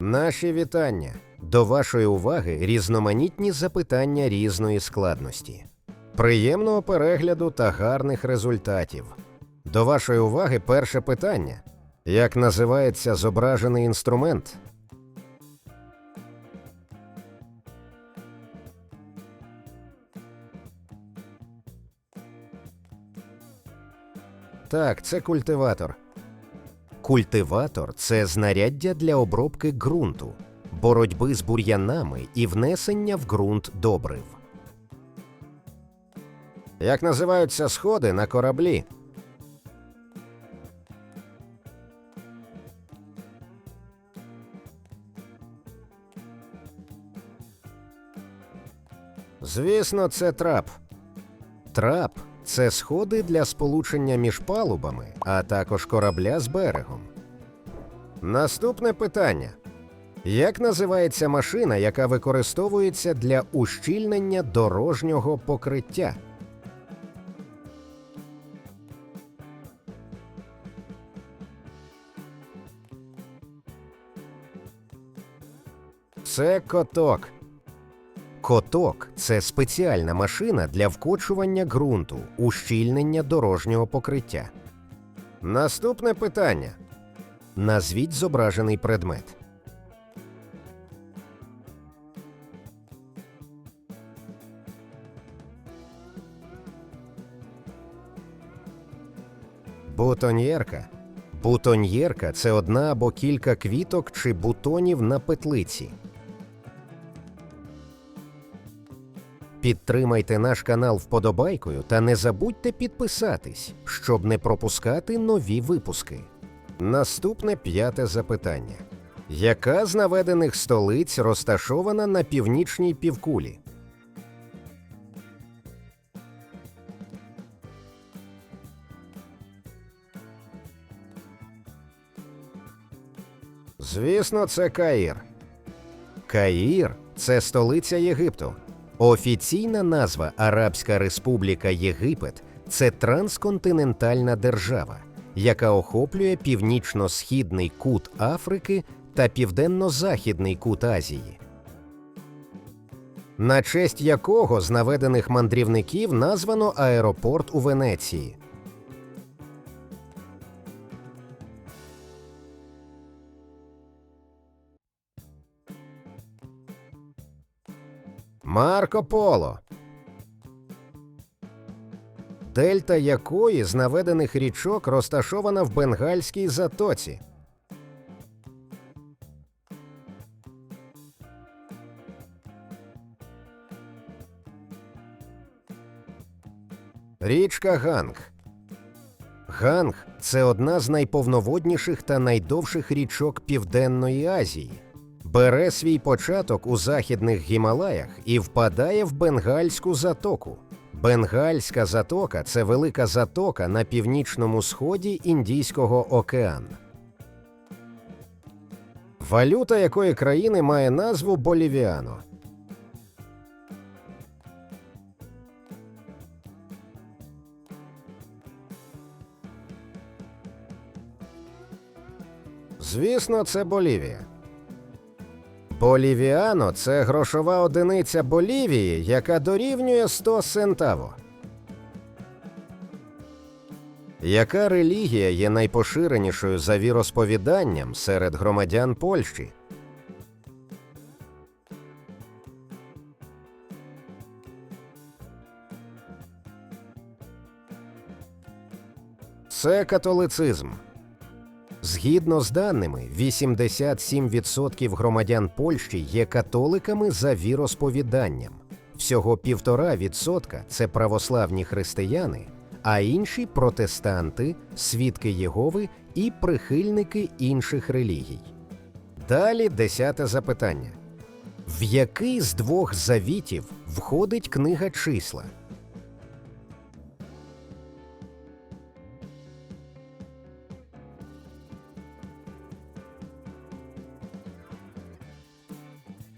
Наші вітання. До вашої уваги різноманітні запитання різної складності. Приємного перегляду та гарних результатів. До вашої уваги перше питання. Як називається зображений інструмент? Так, це культиватор. Культиватор це знаряддя для обробки ґрунту, боротьби з бур'янами і внесення в ґрунт добрив. Як називаються сходи на кораблі? Звісно, це трап. Трап це сходи для сполучення між палубами, а також корабля з берегом. Наступне питання: як називається машина, яка використовується для ущільнення дорожнього покриття? Це коток. Коток це спеціальна машина для вкочування ґрунту, ущільнення дорожнього покриття. Наступне питання. Назвіть зображений предмет. Бутоньєрка. Бутоньєрка це одна або кілька квіток чи бутонів на петлиці. Підтримайте наш канал вподобайкою та не забудьте підписатись, щоб не пропускати нові випуски. Наступне п'яте запитання: яка з наведених столиць розташована на північній півкулі? Звісно, це Каїр. Каїр це столиця Єгипту. Офіційна назва Арабська Республіка Єгипет це трансконтинентальна держава, яка охоплює північно-східний кут Африки та південно-західний кут Азії. На честь якого з наведених мандрівників названо аеропорт у Венеції. Марко Поло. Дельта якої з наведених річок розташована в Бенгальській затоці. Річка Ганг. Ганг це одна з найповноводніших та найдовших річок Південної Азії. Бере свій початок у західних Гімалаях і впадає в Бенгальську затоку. Бенгальська затока це велика затока на північному сході Індійського океану. Валюта якої країни має назву Болівіано. Звісно, це Болівія. Болівіано це грошова одиниця Болівії, яка дорівнює 100 центаво. Яка релігія є найпоширенішою за віросповіданням серед громадян Польщі? Це католицизм. Згідно з даними, 87% громадян Польщі є католиками за віросповіданням. Всього 1,5% – це православні християни, а інші протестанти, свідки Єгови і прихильники інших релігій. Далі десяте запитання: в який з двох завітів входить книга числа?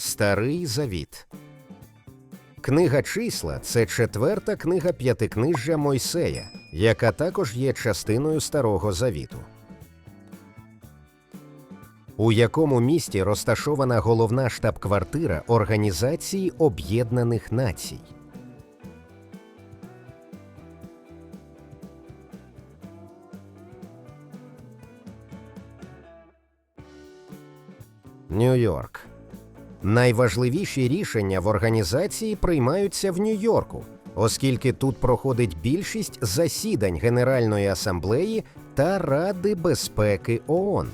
Старий Завіт. Книга числа це четверта книга п'ятикнижжя Мойсея, яка також є частиною Старого Завіту. У якому місті розташована головна штаб-квартира Організації Об'єднаних Націй? Нью-Йорк. Найважливіші рішення в організації приймаються в Нью-Йорку, оскільки тут проходить більшість засідань Генеральної асамблеї та Ради безпеки ООН.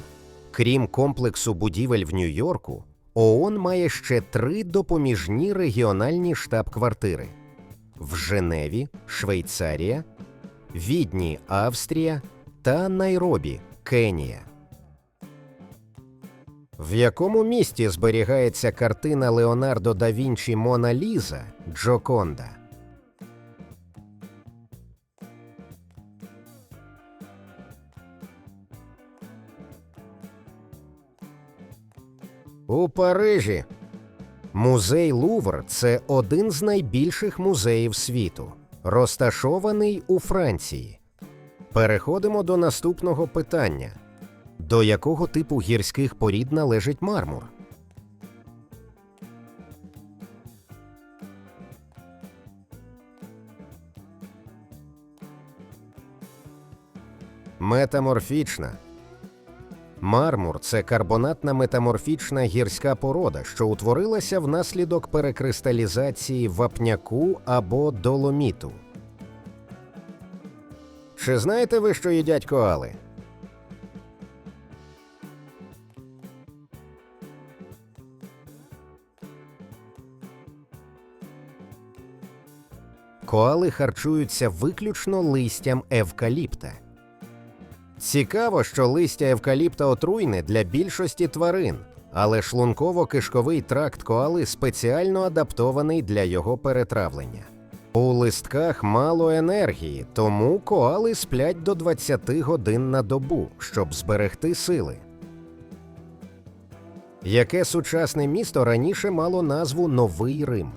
Крім комплексу будівель в Нью-Йорку, ООН має ще три допоміжні регіональні штаб-квартири в Женеві, Швейцарія, Відні, Австрія та Найробі, Кенія. В якому місті зберігається картина Леонардо да Вінчі Мона Ліза Джоконда? У Парижі. Музей Лувр це один з найбільших музеїв світу, розташований у Франції. Переходимо до наступного питання. До якого типу гірських порід належить мармур? Метаморфічна. Мармур це карбонатна метаморфічна гірська порода, що утворилася внаслідок перекристалізації вапняку або доломіту. Чи знаєте ви, що їдять коали? Коали харчуються виключно листям евкаліпта. Цікаво, що листя евкаліпта отруйне для більшості тварин, але шлунково-кишковий тракт коали спеціально адаптований для його перетравлення. У листках мало енергії, тому коали сплять до 20 годин на добу, щоб зберегти сили. Яке сучасне місто раніше мало назву Новий Рим?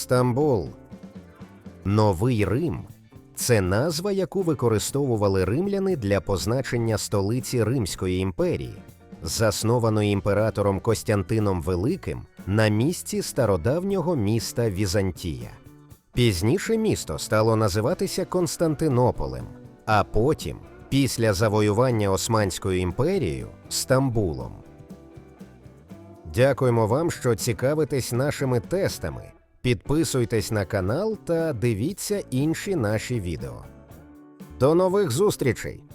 Стамбул. Новий Рим це назва, яку використовували римляни для позначення столиці Римської імперії, заснованої імператором Костянтином Великим на місці стародавнього міста Візантія. Пізніше місто стало називатися Константинополем, а потім, після завоювання Османською імперією, Стамбулом. Дякуємо вам, що цікавитесь нашими тестами. Підписуйтесь на канал та дивіться інші наші відео. До нових зустрічей!